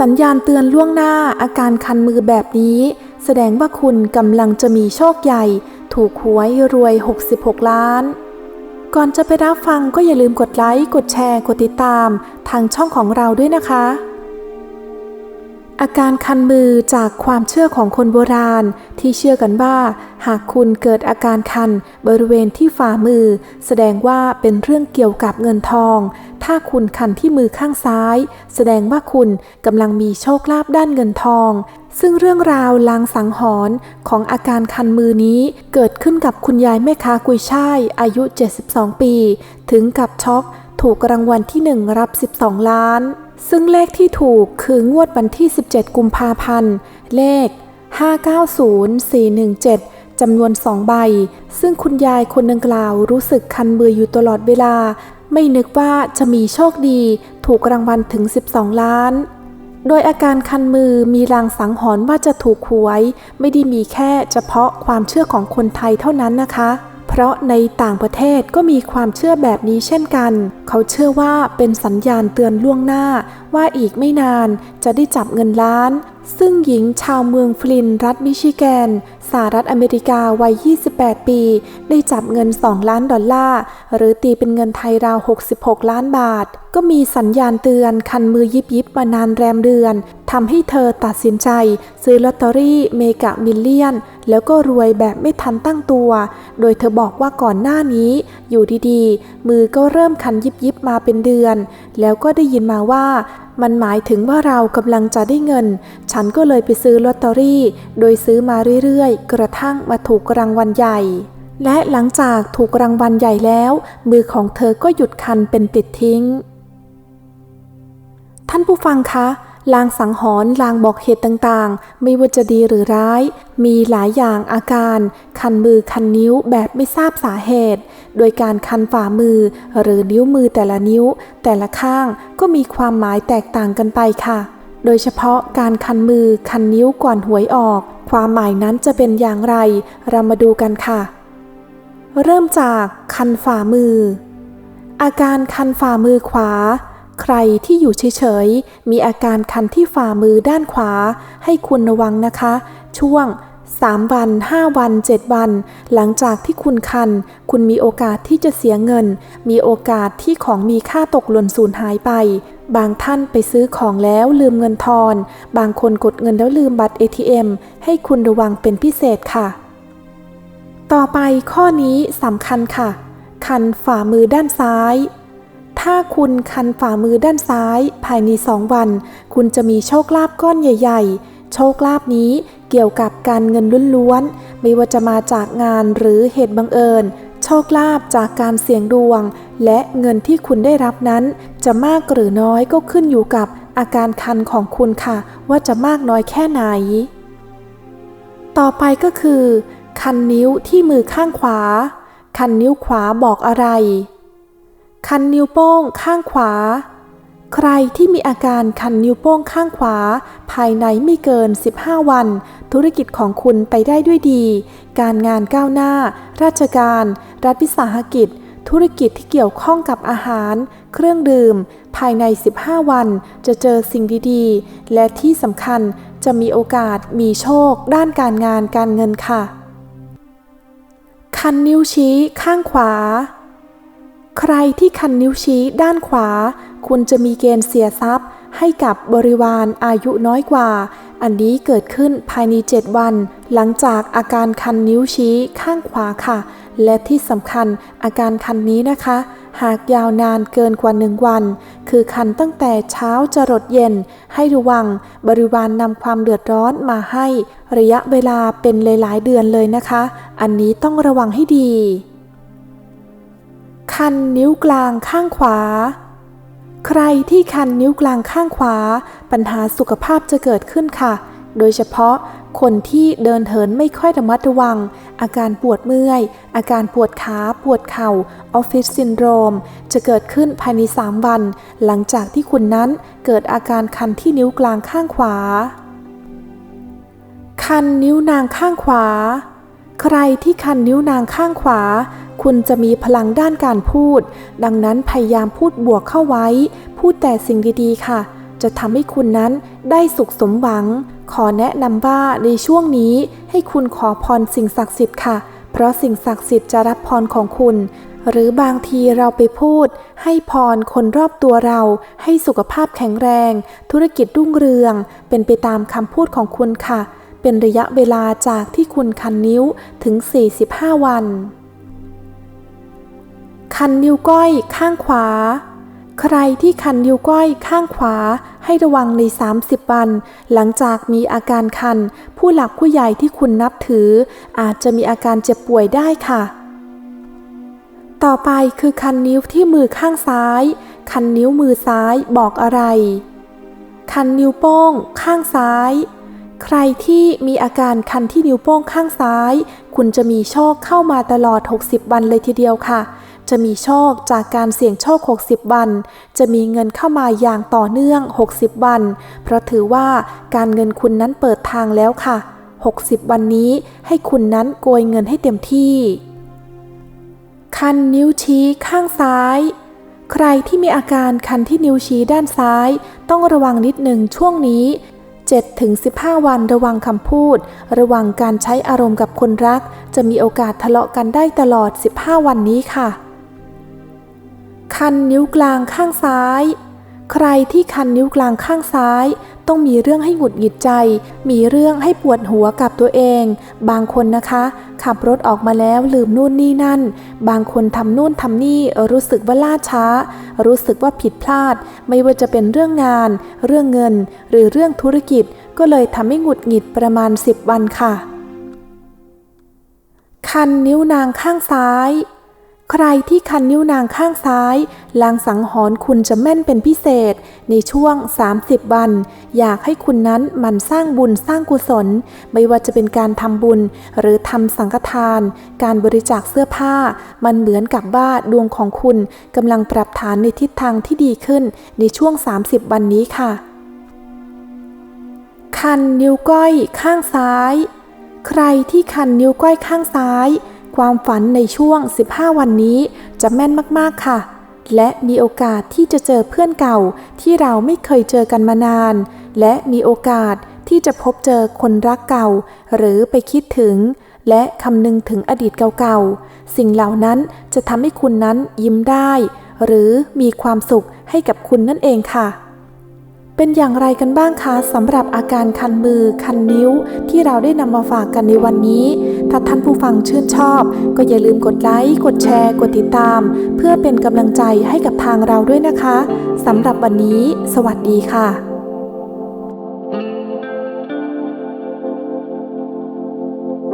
สัญญาณเตือนล่วงหน้าอาการคันมือแบบนี้ แสดงว่าคุณกำลังจะมีโชคใหญ่ ถูกหวยรวย 66 ล้าน ก่อนจะไปรับฟังก็อย่าลืมกดไลค์ กดแชร์ กดติดตาม ทางช่องของเราด้วยนะคะ อาการคันมือจากความเชื่อของคนโบราณ ที่เชื่อกันว่า หากคุณเกิดอาการคันบริเวณที่ฝ่ามือ แสดงว่าเป็นเรื่องเกี่ยวกับเงินทอง ถ้าคุณคันที่มือข้างซ้าย แสดงว่าคุณกำลังมีโชคลาภด้านเงินทอง ซึ่งเรื่องราวลางสังหรณ์ของอาการคันมือนี้เกิดขึ้นกับคุณยายแม่ค้ากุยช่ายอายุ 72 ปี ถึงกับช็อก ถูกรางวัลที่หนึ่งรับ 12 ล้าน ซึ่งเลขที่ถูกคืองวดวันที่ 17 กุมภาพันธ์ เลข 590417 จำนวน 2 ใบ ซึ่งคุณยายคนดังกล่าวรู้สึกคันมืออยู่ตลอดเวลา ไม่นึกว่าจะมีโชคดีถูกรางวัลถึง 12 ล้าน โดยอาการคันมือมีลางสังหรณ์ว่าจะถูกหวย ไม่ได้มีแค่เฉพาะความเชื่อของคนไทยเท่านั้นนะคะ เพราะในต่างประเทศก็มีความเชื่อแบบนี้เช่นกัน เขาเชื่อว่าเป็นสัญญาณเตือนล่วงหน้าว่าอีกไม่นานจะได้จับเงินล้านซึ่งหญิงชาวเมืองฟลินต์รัฐมิชิแกนสหรัฐอเมริกาวัย 28 ปี ได้จับเงิน 2 ล้านดอลลาร์ หรือตีเป็นเงินไทยราว 66 ล้านบาท ก็มีสัญญาณเตือนคันมือยิบยิบมานานแรมเดือนทำให้เธอตัดสินใจ ซื้อลอตเตอรี่เมกะมิลเลียน แล้วก็รวยแบบไม่ทันตั้งตัว โดยเธอบอกว่าก่อนหน้านี้ อยู่ดีๆ มือก็เริ่มคันยิบยิบมาเป็นเดือน แล้วก็ได้ยินมาว่ามันหมายถึงว่าเรากำลังจะได้เงิน ฉันก็เลยไปซื้อลอตเตอรี่ โดยซื้อมาเรื่อยๆ กระทั่งมาถูกรางวัลใหญ่ และหลังจากถูกรางวัลใหญ่แล้ว มือของเธอก็หยุดคันเป็นติดทิ้ง ท่านผู้ฟังคะ ลางสังหรณ์ลางบอกเหตุต่างๆ ไม่ว่าจะดีหรือร้าย มีหลายอย่างอาการ คันมือคันนิ้วแบบไม่ทราบสาเหตุ โดยการคันฝ่ามือ หรือนิ้วมือแต่ละนิ้ว แต่ละข้างก็มีความหมายแตกต่างกันไปค่ะ โดยเฉพาะการคันมือคันนิ้วก่อนหวยออก ความหมายนั้นจะเป็นอย่างไร เรามาดูกันค่ะ เริ่มจากคันฝ่ามือ อาการคันฝ่ามือขวา ใครที่อยู่เฉยๆ มีอาการคันที่ฝ่ามือด้านขวา ให้คุณระวังนะคะ ช่วง 3 วัน 5 วัน 7 วัน หลังจากที่คุณคัน คุณมีโอกาสที่จะเสียเงิน มีโอกาสที่ของมีค่าตกหล่นสูญหายไป บางท่านไปซื้อของแล้วลืมเงินทอน บางคนกดเงินแล้วลืมบัตร ATM ให้คุณระวังเป็นพิเศษค่ะ ต่อไปข้อนี้สำคัญค่ะ คันฝ่ามือด้านซ้าย ถ้าคุณคันฝ่ามือด้านซ้าย ภายในสองวัน คุณจะมีโชคลาภก้อนใหญ่ ๆ โชคลาภนี้เกี่ยวกับการเงินล้วนๆ ไม่ว่าจะมาจากงานหรือเหตุบังเอิญ โชคลาภจากการเสี่ยงดวง และเงินที่คุณได้รับนั้น จะมากหรือน้อยก็ขึ้นอยู่กับอาการคันของคุณค่ะ ว่าจะมากน้อยแค่ไหน ต่อไปก็คือ คันนิ้วที่มือข้างขวา คันนิ้วขวาบอกอะไร คันนิ้วโป้งข้างขวา ใครที่มีอาการคันนิ้วโป้งข้างขวา ภายในไม่เกิน 15 วัน ธุรกิจของคุณไปได้ด้วยดี การงานก้าวหน้า ราชการ รัฐวิสาหกิจ ธุรกิจที่เกี่ยวข้องกับอาหาร เครื่องดื่ม ภายใน 15 วัน จะเจอสิ่งดีๆ และที่สำคัญจะมีโอกาสมีโชค ด้านการงานการเงินค่ะ คันนิ้วชี้ข้างขวา ใครที่คันนิ้วชี้ด้านขวา คุณจะมีเกณฑ์เสียทรัพย์ ให้กับบริวารอายุน้อยกว่า อันนี้เกิดขึ้นภายใน 7 วัน หลังจากอาการคันนิ้วชี้ข้างขวาค่ะ และที่สำคัญอาการคันนี้นะคะ หากยาวนานเกินกว่าหนึ่งวัน คือคันตั้งแต่เช้าจรดเย็น ให้ระวังบริวารนนำความเดือดร้อนมาให้ ระยะเวลาเป็นหลายๆเดือนเลยนะคะ อันนี้ต้องระวังให้ดี คันนิ้วกลางข้างขวา ใครที่คันนิ้วกลางข้างขวา ปัญหาสุขภาพจะเกิดขึ้นค่ะ โดยเฉพาะคนที่เดินเหินไม่ค่อยระมัดระวัง อาการปวดเมื่อย อาการปวดขาปวดเข่าออฟฟิศซินโดรม จะเกิดขึ้นภายใน 3 วัน หลังจากที่คุณนั้นเกิดอาการคันที่นิ้วกลางข้างขวา คันนิ้วนางข้างขวา ใครที่คันนิ้วนางข้างขวา คุณจะมีพลังด้านการพูด ดังนั้นพยายามพูดบวกเข้าไว้ พูดแต่สิ่งดีๆ ค่ะ จะทำให้คุณนั้นได้สุขสมหวัง ขอแนะนำว่าในช่วงนี้ให้คุณขอพรสิ่งศักดิ์สิทธิ์ค่ะ เพราะสิ่งศักดิ์สิทธิ์จะรับพรของคุณ หรือบางทีเราไปพูด ให้พรคนรอบตัวเรา ให้สุขภาพแข็งแรง ธุรกิจรุ่งเรือง เป็นไปตามคำพูดของคุณค่ะ เป็นระยะเวลาจากที่คุณคันนิ้วถึง 45 วัน คันนิ้วก้อยข้างขวา ใครที่คันนิ้วก้อยข้างขวาให้ระวังใน 30 วัน หลังจากมีอาการคัน ผู้หลักผู้ใหญ่ที่คุณนับถือ อาจจะมีอาการเจ็บป่วยได้ค่ะ ต่อไปคือคันนิ้วที่มือข้างซ้าย คันนิ้วมือซ้ายบอกอะไร คันนิ้วโป้ง ข้างซ้ายใครที่มีอาการคันที่นิ้วโป้งข้างซ้าย คุณจะมีโชคเข้ามาตลอด 60 วันเลยทีเดียวค่ะ จะมีโชคจากการเสี่ยงโชค 60 วัน จะมีเงินเข้ามาอย่างต่อเนื่อง 60 วัน เพราะถือว่าการเงินคุณนั้นเปิดทางแล้วค่ะ 60 วันนี้ให้คุณนั้นโกยเงินให้เต็มที่ คันนิ้วชี้ข้างซ้าย ใครที่มีอาการคันที่นิ้วชี้ด้านซ้าย ต้องระวังนิดหนึ่งช่วงนี้7-15 วันระวังคำพูด ระวังการใช้อารมณ์กับคนรัก จะมีโอกาสทะเลาะกันได้ตลอด 15 วันนี้ค่ะ คันนิ้วกลางข้างซ้าย ใครที่คันนิ้วกลางข้างซ้าย ต้องมีเรื่องให้หงุดหงิดใจ มีเรื่องให้ปวดหัวกับตัวเอง บางคนนะคะ ขับรถออกมาแล้วลืมนู่นนี่นั่น บางคนทำนู่นทำนี่รู้สึกว่าล่าช้า รู้สึกว่าผิดพลาด ไม่ว่าจะเป็นเรื่องงาน เรื่องเงิน หรือเรื่องธุรกิจ ก็เลยทำให้หงุดหงิดประมาณ 10 วันค่ะ คันนิ้วนางข้างซ้าย ใครที่คันนิ้วนางข้างซ้าย ลางสังหรณ์คุณจะแม่นเป็นพิเศษ ในช่วง 30 วัน อยากให้คุณนั้นมันสร้างบุญสร้างกุศล ไม่ว่าจะเป็นการทำบุญ หรือทำสังฆทาน การบริจาคเสื้อผ้า มันเหมือนกับว่าดวงของคุณกำลังปรับฐานในทิศทางที่ดีขึ้น ในช่วง 30 วันนี้ค่ะ คันนิ้วก้อยข้างซ้าย ใครที่คันนิ้วก้อยข้างซ้าย ความฝันในช่วง 15 วันนี้จะแม่นมากๆค่ะ และมีโอกาสที่จะเจอเพื่อนเก่าที่เราไม่เคยเจอกันมานาน และมีโอกาสที่จะพบเจอคนรักเก่า หรือไปคิดถึง และคำนึงถึงอดีตเก่าๆ สิ่งเหล่านั้นจะทำให้คุณนั้นยิ้มได้ หรือมีความสุขให้กับคุณนั่นเองค่ะ เป็นอย่างไรกันบ้างคะสำหรับอาการคันมือ คันนิ้ว ที่เราได้นำมาฝากกันในวันนี้ ถ้าท่านผู้ฟังชื่นชอบ ก็อย่าลืมกดไลค์กดแชร์ กดติดตาม เพื่อเป็นกำลังใจให้กับทางเราด้วยนะคะสำหรับวันนี้ สวัสดีค่ะ